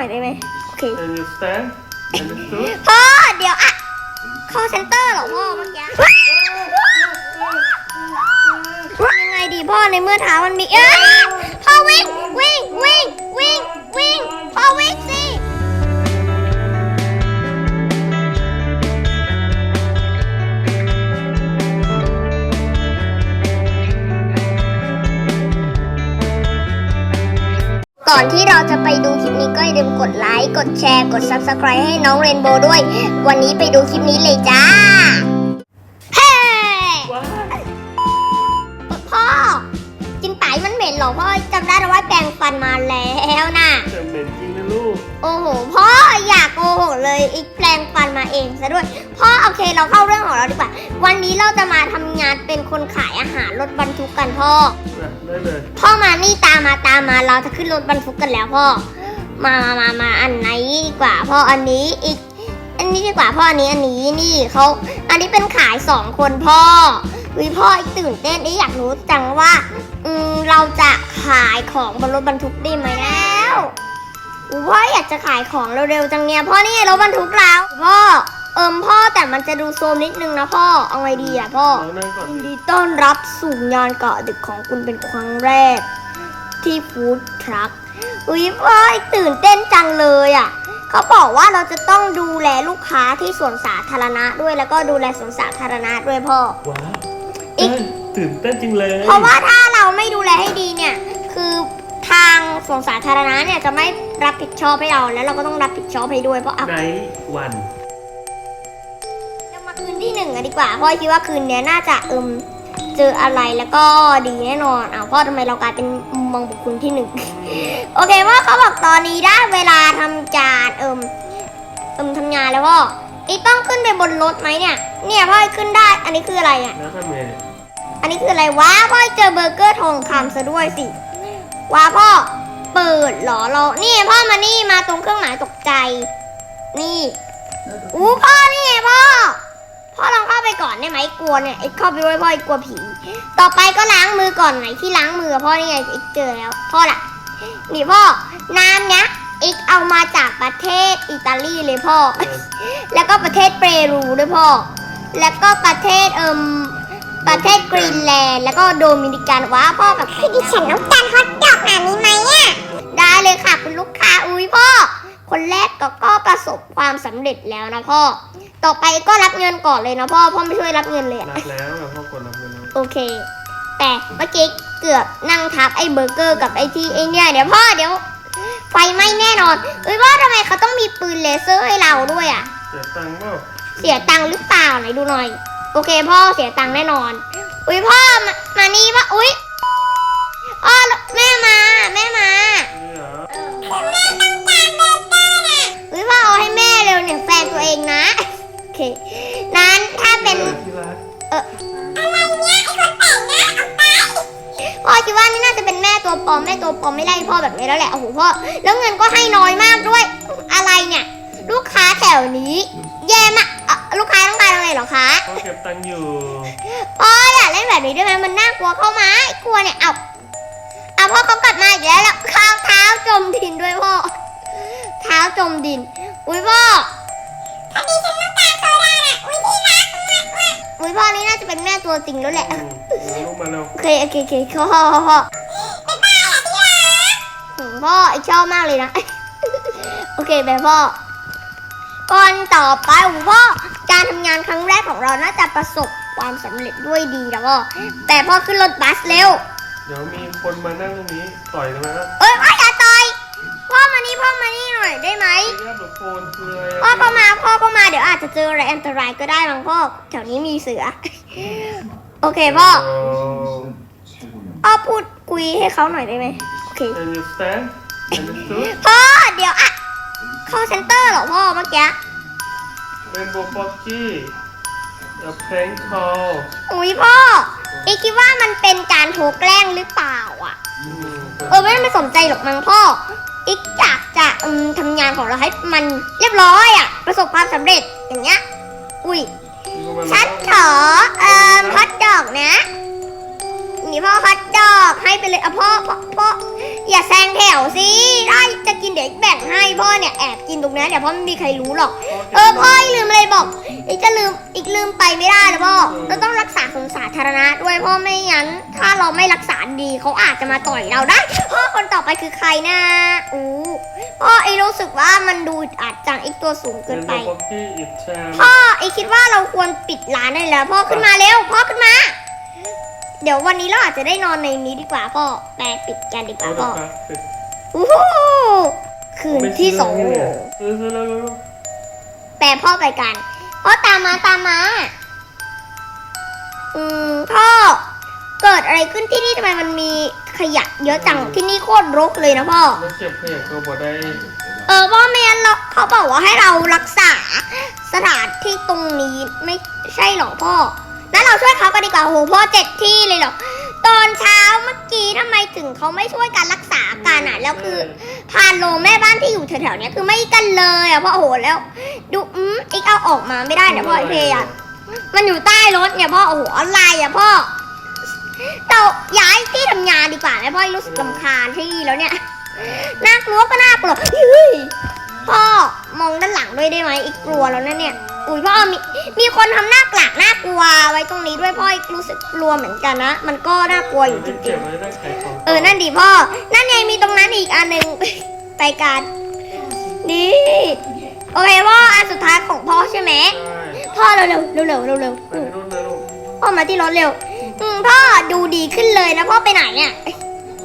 น่อยได้ไหมโอเค Understand? Understood? พ่อเดี๋ยวอะเข้าเซ็นเตอร์เหรอพ่อเมื่อกี้ยังไงดีพ่อในเมื่อเท้ามันมีเอ้ยพ่อวิ่งวิ่งวิ่งวิ่งวิ่งพ่อวิ่งสิก่อนที่เราจะไปดูคลิปนี้ก็ อย่าลืมกดไลค์ กดแชร์ กด Subscribe ให้น้องเรนโบว์ด้วย วันนี้ไปดูคลิปนี้เลยจ้า เฮ้ Why? พ่อกินไตมันเหม็นเหรอพ่อจำได้แล้วว่าแปรงฟันมาแล้วนะ แต่เหม็นจริงนะลูก โอ้โหพ่ออยากโกหกเลยอีกแปลงฟันมาเองซะด้วยพ่อโอเคเราเข้าเรื่องของเราดีกว่า วันนี้เราจะมาทำงานเป็นคนขายอาหารรถบรรทุกกันพ่อนะได้เลย พ่อมานี่ตามมาตามมาเราจะขึ้นรถบรรทุกกันแล้วพ่อ มามามามาอันไหนดีกว่าพ่ออันนี้อีก อันนี้ดีกว่าพ่ออันนี้อันนี้นี่เขาอันนี้เป็นขายสองคนพ่อวิพ่ออีกตื่นเต้นอีกอยากรู้จังว่าอืมเราจะขายของบนรถบรรทุกได้ไหมแล้วอุ๊ยพ่ออยากจะขายของเร็วๆจังเนี่ยพ่อนี่รถบรรทุกเราพ่อเอิมพ่อแต่มันจะดูโซมนิดนึงนะพ่อเอาไงดีอะพ่อเรานั่งก่อนยินดิดีต้อนรับสู่งานเกาะดึกของคุณเป็นครั้งแรกที่ฟู้ดทรัค อุ้ยพ่อยตื่นเต้นจังเลยอะเขาบอกว่าเราจะต้องดูแลลูกค้าที่สวนสาธารณะด้วยแล้วก็ดูแลสวนสาธารณะด้วยพ่อ ว้าวอีก เอ้ยตื่นเต้นจริงเลยเพราะว่าถ้าเราไม่ดูแลให้ดีเนี่ย คือทางสวนสาธารณะเนี่ยจะไม่รับผิดชอบให้เราแล้วเราก็ต้องรับผิดชอบให้ด้วยเพราะเอาไนวันเรามาคืนที่หนึ่งกันดีกว่าพ่อคิดว่าคืนเนี้ยน่าจะเอิม เจออะไรแล้วก็ดีแน่นอนอ้าวพ่อทำไมเรากลายเป็นมองบุคคลที่หนึ่งโอเคว่าเขาบอกตอนนี้ได้เวลาทำจานเอิมเอิมทำงานแล้วพ่ออีกต้องขึ้นไปบนรถไหมเนี่ย เนี่ยพ่อขึ้นได้ อันนี้คืออะไรอะแล้วทำไงอันนี้คืออะไรวะพ่อเจอเบอร์เกอร์ทองคำซะด้วยสิว้าพ่อเปิดเหรอเรานี่พ่อมานี่มาตรงเครื่องหมายตกใจ นี่อู้พ่อนี่ไงพ่อ พ่อลองเข้าไปก่อนได้ไหมกลัวเนี่ยไอ้เข้าไปด้วยพ่อไอ้กลัวผี ต่อไปก็ล้างมือก่อนไหนที่ล้างมือพ่อนี่ไงไอ้เจอแล้วพ่อละนี่พ่อน้ำเนี้ยอีกเอามาจากประเทศอิตาลีเลยพ่อ แล้วก็ประเทศเปรูด้วยพ่อ แล้วก็ประเทศเอิมประเทศกรีนแลนด์แล้วก็โดมินิกันว้าพ่อกับคือดิฉันต้องการฮอตดอกแบบนี้ไหมอะได้เลยค่ะคุณลูกค้าอุ้ยพ่อ คนแรกก็ก็ประสบความสำเร็จแล้วนะพ่อ ต่อไปก็รับเงินก่อนเลยนะพ่อพ่อไม่ช่วยรับเงินเลยอะรับแล้วอะพ่อกดรับเงินแล้วโอเค แต่เมื่อกี้เกือบนั่งทับไอ้เบอร์เกอร์กับไอ้ที่ไอ้เนี่ยเดี๋ยวพ่อเดี๋ยว ไฟไหม้แน่นอนเอ้ยพ่อทำไมเขาต้องมีปืนเลเซอร์ให้เราด้วยอะ เสียตังค์เปล่าเสียตังค์หรือเปล่าไหนดูหน่อย โอเคพ่อเสียตังค์แน่นอน อุ้ยพ่อมามานี่พ่ออุ้ยอ้อแม่มาแม่มา อมแม่ตัวปลอมไม่ไล่พ่อแบบนี้แล้วแหละโอ้โหพ่อแล้วเงินก็ให้น้อยมากด้วย อะไรเนี่ย ลูกค้าแถวนี้ แย่มากเอ่อลูกค้าต้องการอะไรเหรอคะพ่อเก็บตังค์อยู่พ่ออย่าเล่นแบบนี้ได้ไหมมันน่ากลัวเข้ามาไอ้กลัวเนี่ยเอาเอาพ่อเขากลับมาอีกแล้วแล้วข้าวเท้าจมดินด้วยพ่อเท้าจมดิน อุ้ยพ่ออันนี้ฉันต้องการโซดาน่ะอุ้ยพี่รักอุ้ยพ่อนี่น่าจะเป็นแม่ตัวจริงแล้วแหละ อืมเอาลูกมาเร็ว โอเคโอเคโอเคพ่อ พ่อพ่อหืมพ่อไอชอบมากเลยนะ โอเคไปพ่อก่อนต่อไปโอ้โหพ่อการทำงานครั้งแรกของเราน่าจะประสบความสำเร็จด้วยดีนะพ่อแต่พ่อขึ้นรถบัสเร็ว เดี๋ยวมีคนมานั่งตรงนี้ต่อยกันแล้วเอ้ยพ่ออย่าต่อยพ่อมานี่พ่อมานี่หน่อยได้ไหมเรียบหรือโฟนคืออะไรพ่ออะก็มาพ่อก็มาเดี๋ยวอาจจะเจออะไรอันตรายก็ได้มั้งพ่อแถวนี้มีเสือ โอเคพ่อโอ้พ่อพูดคุยให้เขาหน่อยได้ไหมโอ เค Understand? Understood? พ่อเดี๋ยวอะเข้าเซ็นเตอร์เหรอพ่อเมื่อกี้ Rainbow Pocky A prank call อุ้ยพ่ออีคิดว่ามันเป็นการโทรแกล้งหรือเปล่าอะ อืมเออไม่ต้องไปสนใจหรอกมั้งพ่ออีกอยากจะอืมทำงานของเราให้มันเรียบร้อยอะ ประสบความสำเร็จอย่างเงี้ย อุ้ยมีคนมาฉันแล้วขอเอ่อฮอตดอกนะ นี่พ่อฮอตดอกให้ไปเลยอะพ่อพ่อพ่ออย่าแซงแถจ๋วสิถ้าจะกินเดี๋ยวแบ่งให้พ่อเนี่ยแอบกินตรงนี้เดี๋ยวพ่อไม่มีใครรู้หรอก เออพ่ออีกลืมอะไรบอก อีกจะลืมอีกลืมไปไม่ได้นะพ่อเราต้องรักษาสวนสาธารณะด้วยพ่อไม่งั้น ถ้าเราไม่รักษาดีเขาอาจจะมาต่อยเราได้ พ่อคนต่อไปคือใครนะอู้พ่อไอรู้สึกว่ามันดูอึดอัดจังอีกตัวสูงเกินไปเรนโบว์ป๊อกกี้อิดแชมพ่อไอคิดว่าเราควรปิดร้านได้แล้ว พ่อขึ้นมาเร็วพ่อขึ้นมา เดี๋ยววันนี้เราอาจจะได้นอนในนี้ดีกว่าพ่อแปลปิดกันดีกเอาว่าละพ่อครับปิดอู้หูคืนที่สองซื้อซื้อแล้วแล้วแปลพ่อไปกันพ่อตามมาตามมา อืมพ่อ เกิดอะไรขึ้นที่นี่ทำไมมันมีขยะเยอะจังที่นี่โคตรรกเลยนะพ่อไม่เก็บขยะตัวบ่ได้เออพ่อไม่งั้นเราเขาบอกว่าให้เรารักษาสถานที่ตรงนี้ไม่ใช่หรอพ่อ นั้นเราช่วยเขากันดีกว่าโอ้โหพ่อเจ็ดที่เลยเหรอตอนเช้าเมื่อกี้ทำไมถึงเขาไม่ช่วยกันรักษาการอะแล้วคือพานโลแม่บ้านที่อยู่แถวๆเนี้ยคือไม่กันเลยอะพ่อโอ้โหแล้ว ดูอืมอีกเอาออกมาไม่ได้เดี๋ยวพ่อไอเพย์อะมันอยู่ใต้รถเนี่ยพ่อโอ้โหอะไรอะพ่อเราย้ายที่ทำงานดีกว่าไหมพ่อรู้สึกลำคาญที่แล้วเนี่ยน่ากลัวก็น่ากลัวเฮ้ยพ่อมองด้านหลังด้วยได้ไหมอีกกลัวแล้วนะเนี่ย อุ้ยพ่อมีมีคนทำหน้ากลากน่ากลัวไว้ตรงนี้ด้วยพ่ออีกรู้สึกกลัวเหมือนกันนะ มันก็น่ากลัวอยู่จไม่ริเก็งบๆไว้ได้ขายของเออ นั่นดีพ่อ นั่นไงมีตรงนั้นอีกอันหนึ่งไปกันนี่โอเคพ่ออันสุดท้ายของพ่อใช่ไหมใช่พ่อเร็วเร็วเร็วเร็วเร็วเร็วไปที่นู่นนะลูกพ่อมาที่รถเร็วอืมพ่อดูดีขึ้นเลยนะพ่อไปไหนเนี่ย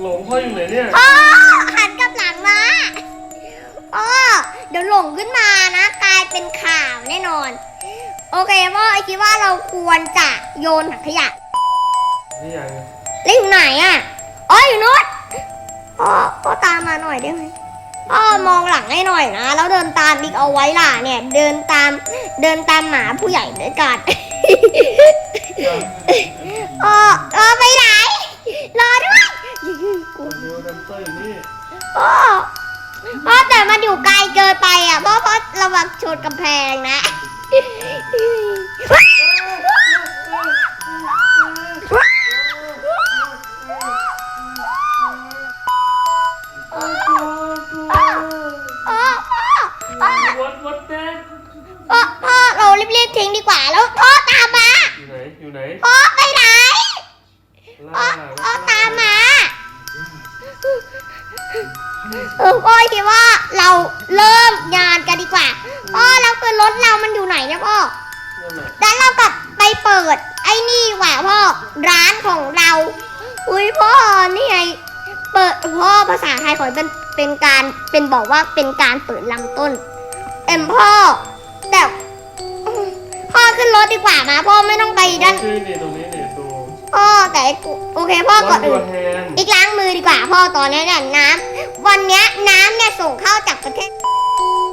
หลงพ่ออยู่ไหนเนี่ยพ่อ หลงขึ้นมานะ กลายเป็นข่าวแน่นอน โอเคพ่อไอคิดว่าเราควรจะโยนถังขยะที่ยังแล้วอยู่ไหนอะอ๋ออยู่นู้นพ่อพ่อตามมาหน่อยได้ไหมพ่อมองหลังให้หน่อยนะ แล้วเดินตามบิ๊กเอาไว้ล่ะเนี่ย เดินตามเดินตามหมาผู้ใหญ่ด้วยกันพ่อรอไปไหนรอด้วยกลัวเดี๋ยวดัมเตอร์อยู่นี่พ่อพ่ อยู่ไกลเกินไปอะพ่อพ่อระวังชนกำแพงนะวัดวัดแดงพ่อพ่อเรารีบๆทิ้งดีกว่าแล้วพ่อตามมาอยู่ไหนอยู่ไหนพ่อไปไหนพ่อพ่อตามมาเออพ่อคิดว่า เราเริ่มงานกันดีกว่าพ่อแล้วคือรถเรามันอยู่ไหนเนี่ยพ่อนั่นแหละแล้วเรากลับไปเปิด ไอ้นี่ดีกว่าพ่อร้านของเรา อุ้ยพ่อนี่ไงเปิดพ่อภาษาไทยขอเป็นเป็นการเป็นบอกว่าเป็นการเปิดลำต้น เอ็มพ่อแต่อืมพ่อขึ้นรถดีกว่ามาพ่อไม่ต้องไปด้านชื่อนี่ตรงนี้เนี่ยดู พ่อแต่กูโอเคพ่อก่อนวัดอื่ตัวนแทนอีกล้างมือดีกว่าพ่อตอนนี้เนี่ยน้ำวันเนี้ยน้ำเนี่ยส่งเข้าจากประเทศ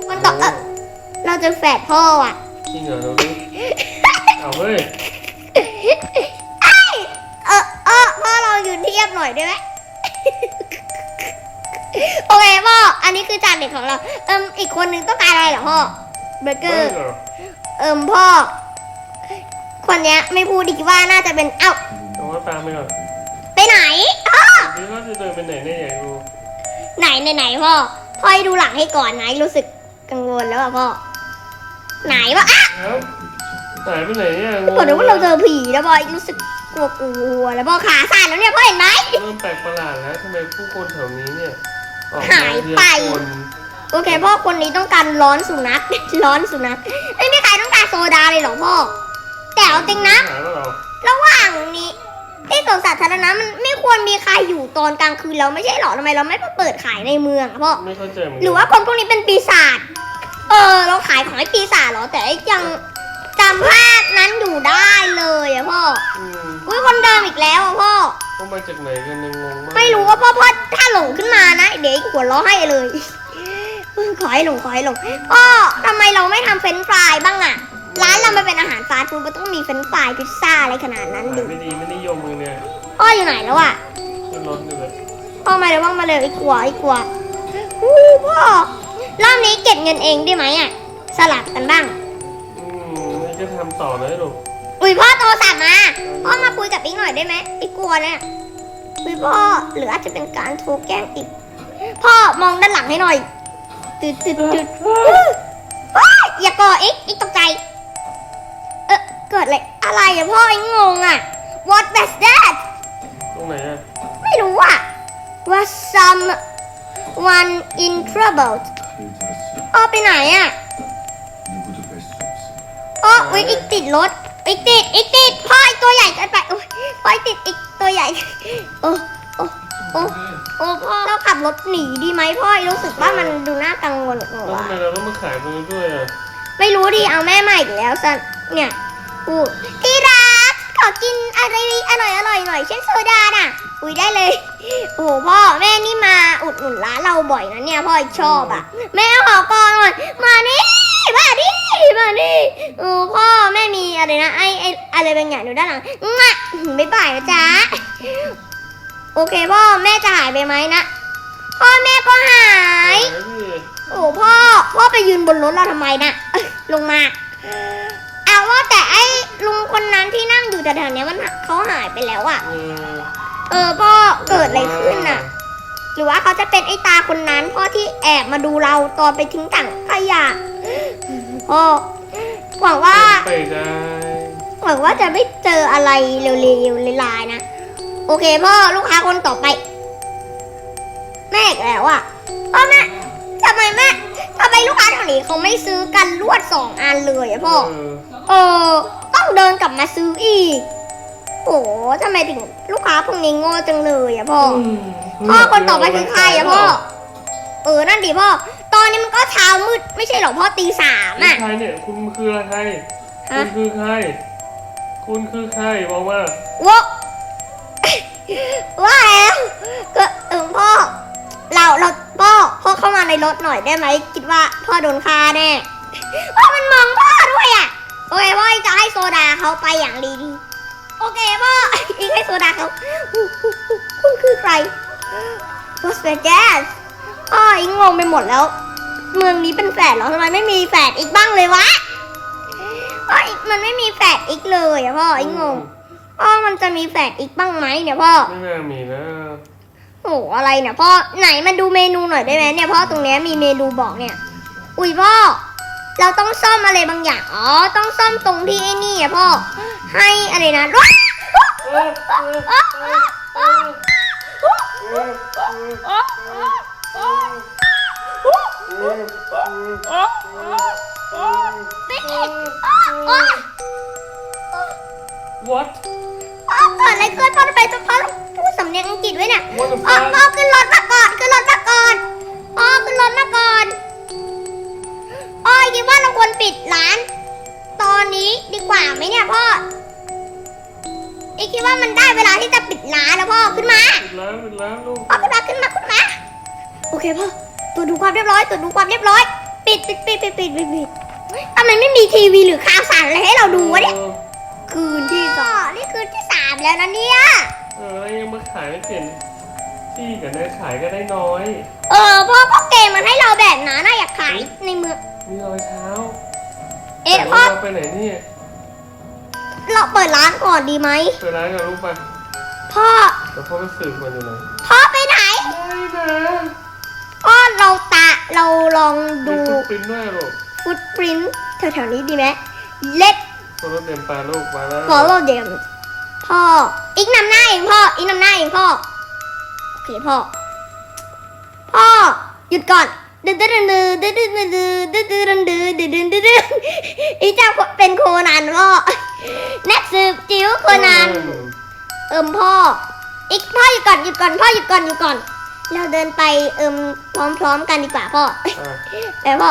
มันต่อเออเราจะแฝดพ่ออะจริงเหรอเราดูเอาเฮ้ยเออเออพ่อเรายืนเทียบหน่อยได้ไหมโอเคพ่ออันนี้คือจานเด็กของเรา เอิมอีกคนนึงต้องการอะไรเหรอพ่อเบอร์เกอเฮ้ยร์เหรอเอิมพ่อคนเนี้ยไม่พูดดีว่าน่าจะเป็นเอ้า เอาว่าตามไปก่อนไปไหนพ่อนี่ว่าจะเดินไปไหนเนี่ยอยากดูไหนไหนไหนพ่อ พ่อให้ดูหลังให้ก่อนนะรู้สึกกังวลแล้วอะพ่อ ไหนวะอะครับหายไปไหนเนี่ยงงบอกเลยว่าเราเจอผีแล้วพ่อรู้สึกกลัวกลัวๆแล้วพ่อขาสั่นแล้วเนี่ยพ่อเห็นไหม เริ่มแปลกประหลาดแล้วทำไมผู้คนแถวนี้เนี่ยออกหายไปเยอะคนโอเคพ่อคนนี้ต้องการร้อนสุนัข ร้อนสุนัขไม่มีใครต้องการโซดาเลยเหรอพ่อ แต่เอาจริงนะ หาแล้วเหรอ ระหว่างนี้ ที่สวนสาธารณะมันไม่ควรมีใครอยู่ตอนกลางคืนแล้วไม่ใช่เหรอทำไมเราไม่มาเปิดขายในเมืองอะพ่อ ไม่เข้าใจเหมือนกันหรือว่าคนพวกนี้เป็นปีศาจ เออ เราขายของให้ปีศาจเหรอ แต่ไอ้ยังจำภาพนั้นอยู่ได้เลยอะพ่อ อืมอุ้ยคนเดิมอีกแล้วอะพ่อเขามาจากไหนกันเนี่ยงงมากไม่รู้ว่าพ่อพ่อถ้าหลงขึ้นมานะ เดี๋ยวหัวเราะให้เลย ขอให้หลงขอให้หลงพ่อทำไมเราไม่ทำเฟรนช์ฟรายบ้างอะร้านเรามันเป็นอาหารฟาสต์ฟู้ดมันต้องมีเฟรนช์ฟรายพิซซ่าอะไรขนาดนั้นหาดิยไม่ดีไม่นิยมมึงเนี่ย พ่ออยู่ไหนแล้วอะขึ้นรถอยู่เลยพ่อมาเร็วพ่อมาเร็วไอ้กลัวไอ้กลัวอู้พ่อรอบนี้เก็บเงินเองได้ไหมอะสลับกันบ้าง อืมนี่จะทำต่อเลยลูกอุ้ยพ่อโทรศัพท์มาพ่อมาคุยกับอีกหน่อยได้ไหมไอ้กลัวเนี่ยอุ้ยพ่อหรืออาจจะเป็นการโทรแกล้งอีก พ่อมองด้านหลังให้หน่อยตืดตืดตืดว้ายอย่ากอดอีกอีกตกใจ เออเกิดอะไรอะไรอะพ่อไอ้งงอะ What was that ต ไหนอะไม่รู้อะ was someone in trouble อ้อไปไหนอะอ้อไว้อีกติดรถอีกติดอีกติดพ่อไอตัวใหญ่จะไปโอ้ยพ่อไติดอีกตัวใหญ่โอ้โอ้โอ้โอ้พ่อเราขับรถหนีดีไหมพ่อรู้สึกว่ามันดูน่ากังวลหนูวทำไมอะเราต้องมาขายตรงนี้ด้วยอะไม่รู้ดิเอาแม่ใหม่อีกแล้วสันเนี่ยกูที่รั ขอกินอะไรอร่อยอร่อยหน่อยเช่นโซดาน่ะ อุ้ยได้เลย โอ้โหพ่อแม่นี่มาอุดหนุนร้านเราบ่อยนะเนี่ยพ่อชอบอะ แม่ขอกอนหน่อยมานี่มาดิมาดิโอ้พ่อแม่มีอะไรนะไอไออะไรบางอย่างอยู่ด้านหลังงะบ๊ายบายนะจ๊ะโอเคพ่อแม่จะหายไปไหมนะพ่อแม่ก็หายขายดิโอ้พ่อพ่อไปยืนบนรถเราทำไมนะลงมาเอา อยู่แถวๆเนี้ยมันเขาหายไปแล้วอะเออเออพ่อเกิดอะไรขึ้นน่ะ หรือว่าเขาจะเป็นไอ้ตาคนนั้นพ่อที่แอบมาดูเราตอนไปทิ้งถังขยะพ่อหวังว่าไปได้หวังว่าจะไม่เจออะไรเร็วๆลายๆนะ โอเคพ่อลูกค้าคนต่อไป แม่อีกแล้วอะพ่อแม่ทำไมแม่ทำไมลูกค้าแถวนี้เขาไม่ซื้อกันลวดสองอันเลยอะพ่อเออเออ ต้องเดินกลับมาซื้ออีกโอ้ทำไมถึงลูกค้าพวกนี้โง่จังเลยอะพ่อพ่อคนต่อไปคือใครอะพ่อ เออ นั่นดิพ่อ ตอนนี้มันก็เช้ามืดไม่ใช่เหรอพ่อตีสามนี่อะใครเนี่ย คุณคือใครฮะคุณคือใคร คุณคือใครบอกว่าวะว่าแล้วก็เออพ่อ เราเราพ่อพ่อเข้ามาในรถหน่อยได้ไหม คิดว่าพ่อโดนฆ่าแน่พ่อมันมองพ่อด้วยอะ โอเคพ่อจะให้โซดาเขาไปอย่างดีดีโอเคพ่ออีกให้โซดาเขาคุณคือใคร What's that jazz พ่ออีกงงไปหมดแล้ว เมืองนี้เป็นแฝดเหรอทำไมไม่มีแฝดอีกบ้างเลยวะพ่ออีกมันไม่มีแฝดอีกเลยอะพ่ออีกงงพ่อมันจะมีแฝดอีกบ้างไหมเนี่ยพ่อไม่น่ามีนะโอ้อะไรเนี่ยพ่อไหนมาดูเมนูหน่อยได้ไหมเนี่ยพ่อตรงเนี้ยมีเมนูบอกเนี่ย อุ้ยพ่อ เราต้องซ่อมอะไรบางอย่าง อ๋อ ต้องซ่อมตรงที่ไอ้นี่อะพ่อ ให้อะไรนะว้าเออเออเออเออเออเออเออไม่เห็นอ๋ออ๋อ What อ๋อเกิดอะไรขึ้นพ่อทำไมพ่อพูดสำเนียงอังกฤษไว้เนี่ย What the อ๋อ fuck พ่อขึ้นรถมาก่อน ขึ้นรถมาก่อนอ๋อขึ้นรถมาก่อน อ๋อคิดว่าเราควรปิดร้าน ตอนนี้ดีกว่าไหมเนี่ยพ่อไอคิดว่ามันได้เวลาที่จะปิดร้านแล้วพ่อขึ้นมาปิดร้านปิดร้านลูกพ่อขึ้นมาขึ้นมาขึ้นมาโอเคพ่อตรวจดูความเรียบร้อยตรวจดูความเรียบร้อย ปิดปิดปิดปิดปิดปิดปิดทำไมไม่มีทีวีหรือข่าวสารอะไรให้เราดูวะเนี่ยคืนที่สองนี่คืนที่สามแล้วนะเนี่ยเออแล้วยังมาขายไม่เปลี่ยนที่กันนะขายก็ได้น้อย เออพ่อก็เกมมันให้เราแบบนั้นนะอยากขายในเมือง มีรอยเท้าเอ๊ะแต่พ่อว่าเราไปไหนเนี่ยเราเปิดร้านก่อนดีไหมเปิดร้านกับลูกไปพ่อแต่พ่อไปสืบมันอยู่ไหนพ่อไปไหนไม่นะพ่อเราตะเราลองดูดูปริ้นด้วยลูกฟุตปรินท์แถวๆนี้ดีไหมเล็ดตัวรถเดินปลาลูกมาแล้วฟอลโล่เดมพ่ออีกนำหน้าเองพ่ออีกนำหน้าเองพ่อโอเคพ่อพ่อหยุดก่อน ดื้อดื้อดื้อดื้อดื้อดื้อดื้อดื้อดื้อดื้อดื้อดื้อดื้อดื้ออีเจ้าเป็นโคนันพ่อนักสืบจิ๋วโคนันเอิมพ่ออีกพ่อหยุดก่อนหยุดก่อนพ่อหยุดก่อนหยุดก่อน เราเดินไปเอิมพร้อมๆกันดีกว่าพ่ออะแต่พ่อ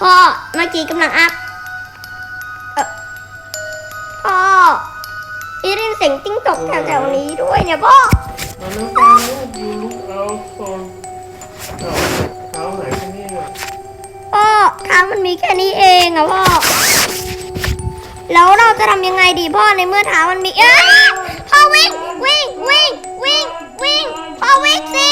พ่อเมื่อกี้กำลังอัพเอ่อพ่ออีได้ยินเสียงจิ้งจกแถวๆนี้ด้วยเนี่ยพ่อ มาล้วกันลูกยูลูกเอาโซนเอาเท้าไหนที่นี่อะพ่อทางมันมีแค่นี้เองอะพ่อ แล้วเราจะทำยังไงดีพ่อในเมื่อเท้ามันมีเอ้ยพ่อวิ่งวิ่งวิ่งวิ่งวิ่งพ่อวิ่งสิ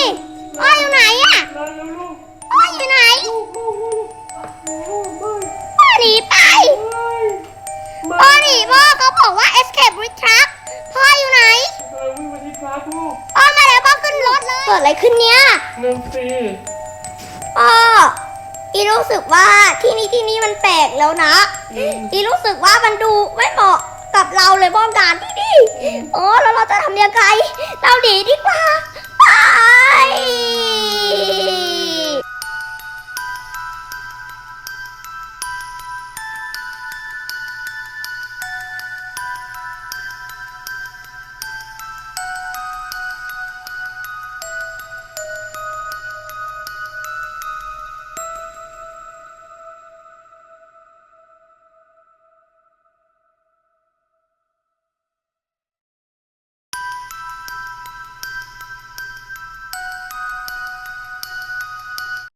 อะไรขึ้นเนี่ยนั่นสิพ่ออีรู้สึกว่าที่นี่ที่นี่มันแปลกแล้วนะ อีรู้สึกว่ามันดูไม่เหมาะกับเราเลยบ้องการที่นี่โอ้แล้วเราจะทำยังไง เราหนีดีกว่า ไป